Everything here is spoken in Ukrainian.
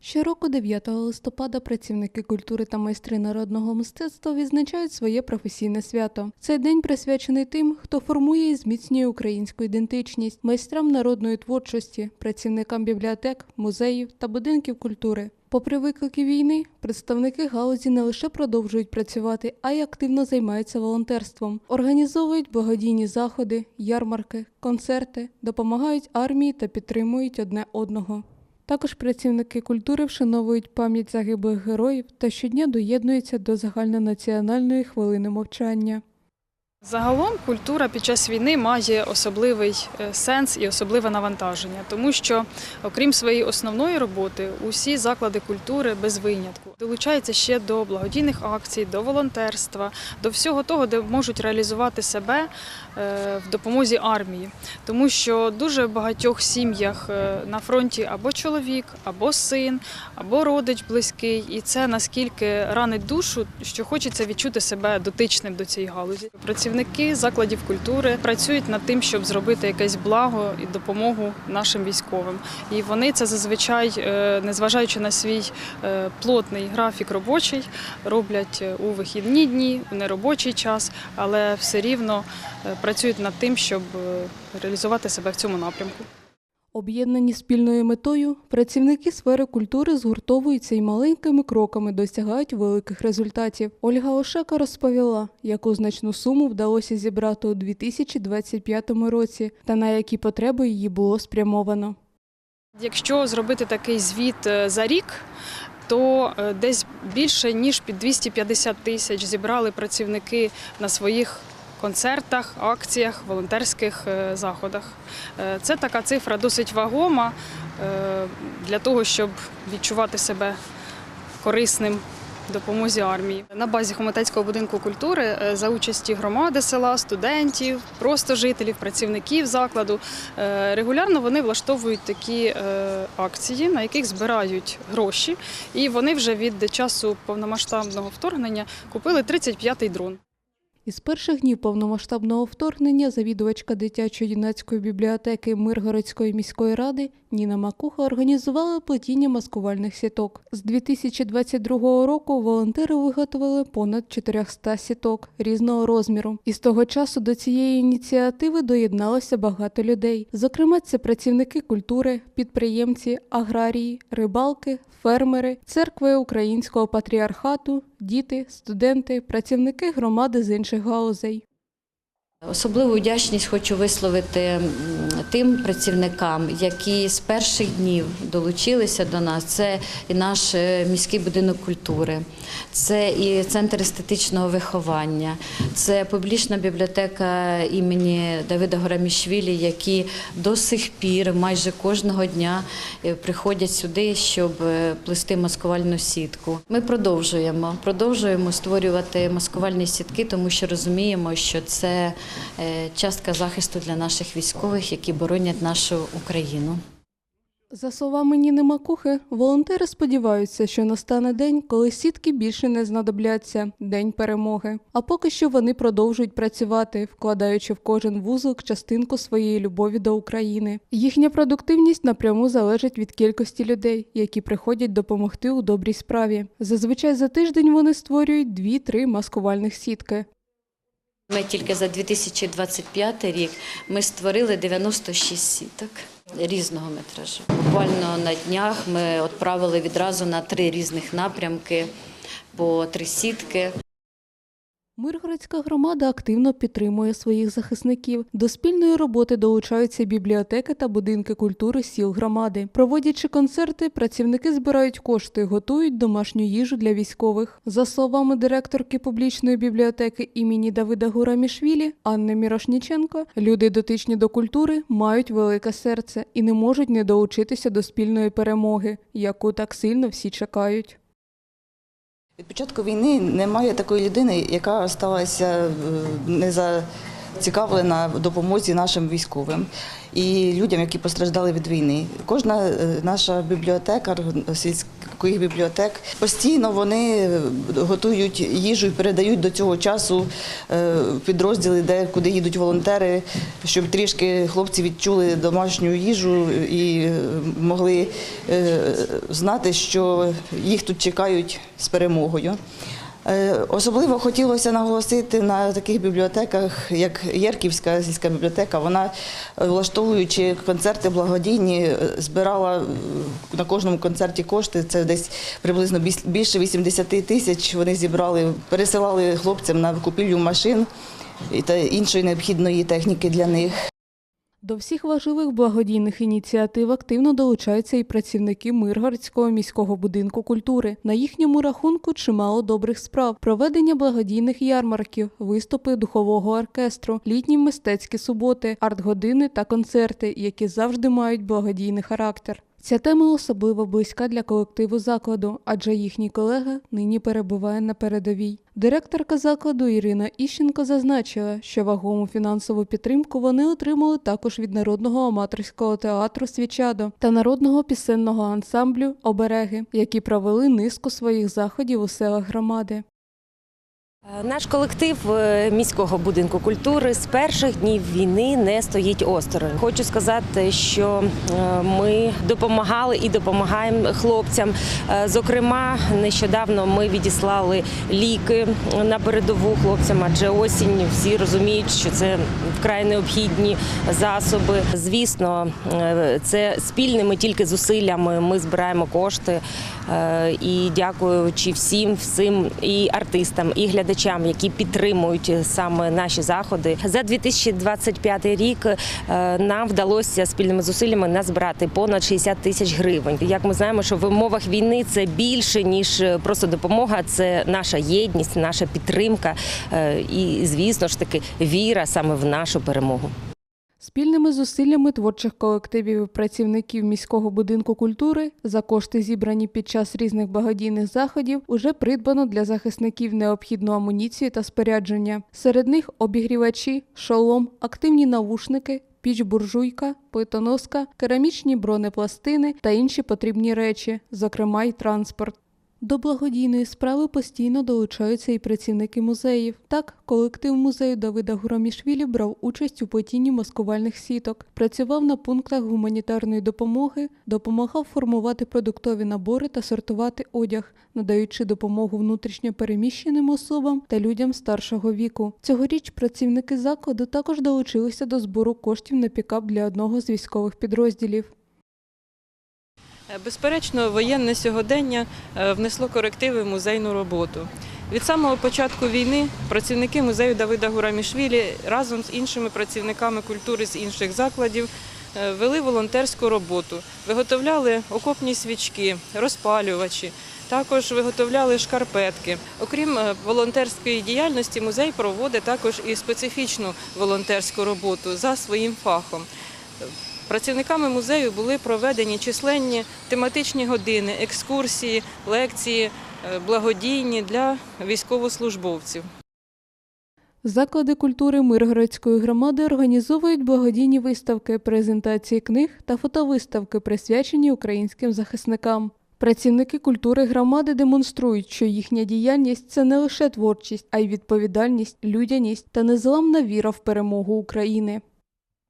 Щороку 9 листопада працівники культури та майстри народного мистецтва відзначають своє професійне свято. Цей день присвячений тим, хто формує і зміцнює українську ідентичність, майстрам народної творчості, працівникам бібліотек, музеїв та будинків культури. Попри виклики війни, представники галузі не лише продовжують працювати, а й активно займаються волонтерством, організовують благодійні заходи, ярмарки, концерти, допомагають армії та підтримують одне одного. Також працівники культури вшановують пам'ять загиблих героїв та щодня доєднуються до загальнонаціональної хвилини мовчання. Загалом культура під час війни має особливий е, сенс і особливе навантаження, тому що, окрім своєї основної роботи, усі заклади культури без винятку долучаються ще до благодійних акцій, до волонтерства, до всього того, де можуть реалізувати себе е, в допомозі армії, тому що дуже в багатьох сім'ях е, на фронті або чоловік, або син, або родич близький, і це наскільки ранить душу, що хочеться відчути себе дотичним до цієї галузі. Працівники закладів культури працюють над тим, щоб зробити якесь благо і допомогу нашим військовим. І вони це зазвичай, е, незважаючи на свій е, плотний графік робочий, роблять е, у вихідні дні, у неробочий час, але все рівно працюють над тим, щоб реалізувати себе в цьому напрямку. Об'єднані спільною метою, працівники сфери культури згуртовуються і маленькими кроками досягають великих результатів. Ольга Ошека розповіла, яку значну суму вдалося зібрати у 2025 році та на які потреби її було спрямовано. Якщо зробити такий звіт е, за рік, то е, десь більше ніж під 250 тисяч зібрали працівники на своїх концертах, акціях, волонтерських е, заходах. Е, Це така цифра досить вагома е, для того, щоб відчувати себе корисним допомозі армії. На базі Хомотецького будинку культури за участі громади села, студентів, просто жителів, працівників закладу регулярно вони влаштовують такі акції, на яких збирають гроші. І вони вже від часу повномасштабного вторгнення купили 35-й дрон. Із перших днів повномасштабного вторгнення завідувачка дитячо-юнацької бібліотеки Миргородської міської ради Ніна Макуха організувала плетіння маскувальних сіток. З 2022 року волонтери виготовили понад 400 сіток різного розміру. І з того часу до цієї ініціативи доєдналося багато людей. Зокрема, це працівники культури, підприємці, аграрії, рибалки, фермери, церкви Українського патріархату, діти, студенти, працівники громади з інших галузей. Особливу вдячність хочу висловити тим працівникам, які з перших днів долучилися до нас. Це і наш е, міський будинок культури, це і центр естетичного виховання, це публічна бібліотека імені Давида Горамішвілі, які до сих пір майже кожного дня е, приходять сюди, щоб е, плести маскувальну сітку. Ми продовжуємо, продовжуємо створювати маскувальні сітки, тому що розуміємо, що це частка захисту для наших військових, які боронять нашу Україну. За словами Ніни Макухи, волонтери сподіваються, що настане день, коли сітки більше не знадобляться день перемоги. А поки що вони продовжують працювати, вкладаючи в кожен вузок частинку своєї любові до України. Їхня продуктивність напряму залежить від кількості людей, які приходять допомогти у добрій справі. Зазвичай за тиждень вони створюють 2-3 маскувальних сітки. Ми тільки за 2025 рік ми створили 96 сіток різного метражу. Буквально на днях ми відправили відразу на три різних напрямки по три сітки. Миргородська громада активно підтримує своїх захисників. До спільної роботи долучаються бібліотеки та будинки культури сіл громади. Проводячи концерти, працівники збирають кошти, готують домашню їжу для військових. За словами директорки публічної бібліотеки імені Давида Гурамішвілі Анни Мірошніченко, люди дотичні до культури мають велике серце і не можуть не долучитися до спільної перемоги, яку так сильно всі чекають. Від початку війни немає такої людини, яка сталася е, не зацікавлена в допомозі нашим військовим і людям, які постраждали від війни. Кожна е, наша бібліотека, сільськ- таких бібліотек. Постійно вони готують їжу і передають до цього часу е, підрозділи, де куди їдуть волонтери, щоб трішки хлопці відчули домашню їжу і е, могли е, знати, що їх тут чекають з перемогою. Е, Особливо хотілося наголосити на таких бібліотеках, як Єрківська сільська бібліотека. Вона, е, влаштовуючи концерти благодійні, е, збирала на кожному концерті кошти. Це десь приблизно більше 80 тисяч. Вони зібрали, пересилали хлопцям на купівлю машин та іншої необхідної техніки для них. До всіх важливих благодійних ініціатив активно долучаються і працівники Миргородського міського будинку культури. На їхньому рахунку чимало добрих справ: проведення благодійних ярмарків, виступи духового оркестру, літні мистецькі суботи, арт-години та концерти, які завжди мають благодійний характер. Ця тема особливо близька для колективу закладу, адже їхній колега нині перебуває на передовій. Директорка закладу Ірина Іщенко зазначила, що вагому фінансову підтримку вони отримали також від народного аматорського театру Свічадо та народного пісенного ансамблю Обереги, які провели низку своїх заходів у селах громади. Е, Наш колектив е, міського будинку культури з перших днів війни не стоїть осторонь. Хочу сказати, що е, ми допомагали і допомагаємо хлопцям. Зокрема, нещодавно ми відіслали ліки на передову хлопцям, адже осінь всі розуміють, що це вкрай необхідні засоби. Звісно, е, це спільними тільки зусиллями. Ми збираємо кошти е, і дякуючи всім, всім і артистам, і глядачам, які підтримують саме наші заходи. За 2025 рік е, нам вдалося спільними зусиллями назбирати понад 60 тисяч гривень. Як ми знаємо, що в умовах війни це більше ніж просто допомога, це наша єдність, наша підтримка і, звісно ж таки, віра саме в нашу перемогу. Спільними зусиллями творчих колективів і працівників міського будинку культури за кошти, зібрані під час різних благодійних заходів, уже придбано для захисників необхідну амуніцію та спорядження. Серед них обігрівачі, шолом, активні навушники. Піч буржуйка, плитоноска, керамічні бронепластини та інші потрібні речі, зокрема й транспорт. До благодійної справи постійно долучаються і працівники музеїв. Так, колектив музею Давида Гурамішвілі брав участь у плетінні маскувальних сіток, працював на пунктах гуманітарної допомоги, допомагав формувати продуктові набори та сортувати одяг, надаючи допомогу внутрішньо переміщеним особам та людям старшого віку. Цьогоріч працівники закладу також долучилися до збору коштів на пікап для одного з військових підрозділів. Е, Безперечно, воєнне сьогодення е, внесло корективи в музейну роботу. Від самого початку війни працівники музею Давида Гурамішвілі разом з іншими працівниками культури з інших закладів е, вели волонтерську роботу, виготовляли окопні свічки, розпалювачі, також виготовляли шкарпетки. Окрім волонтерської діяльності, музей проводить також і специфічну волонтерську роботу за своїм фахом. Працівниками музею були проведені численні тематичні години, екскурсії, лекції, е, благодійні для військовослужбовців. Заклади культури Миргородської громади організовують благодійні виставки, презентації книг та фотовиставки, присвячені українським захисникам. Працівники культури громади демонструють, що їхня діяльність це не лише творчість, а й відповідальність, людяність та незламна віра в перемогу України.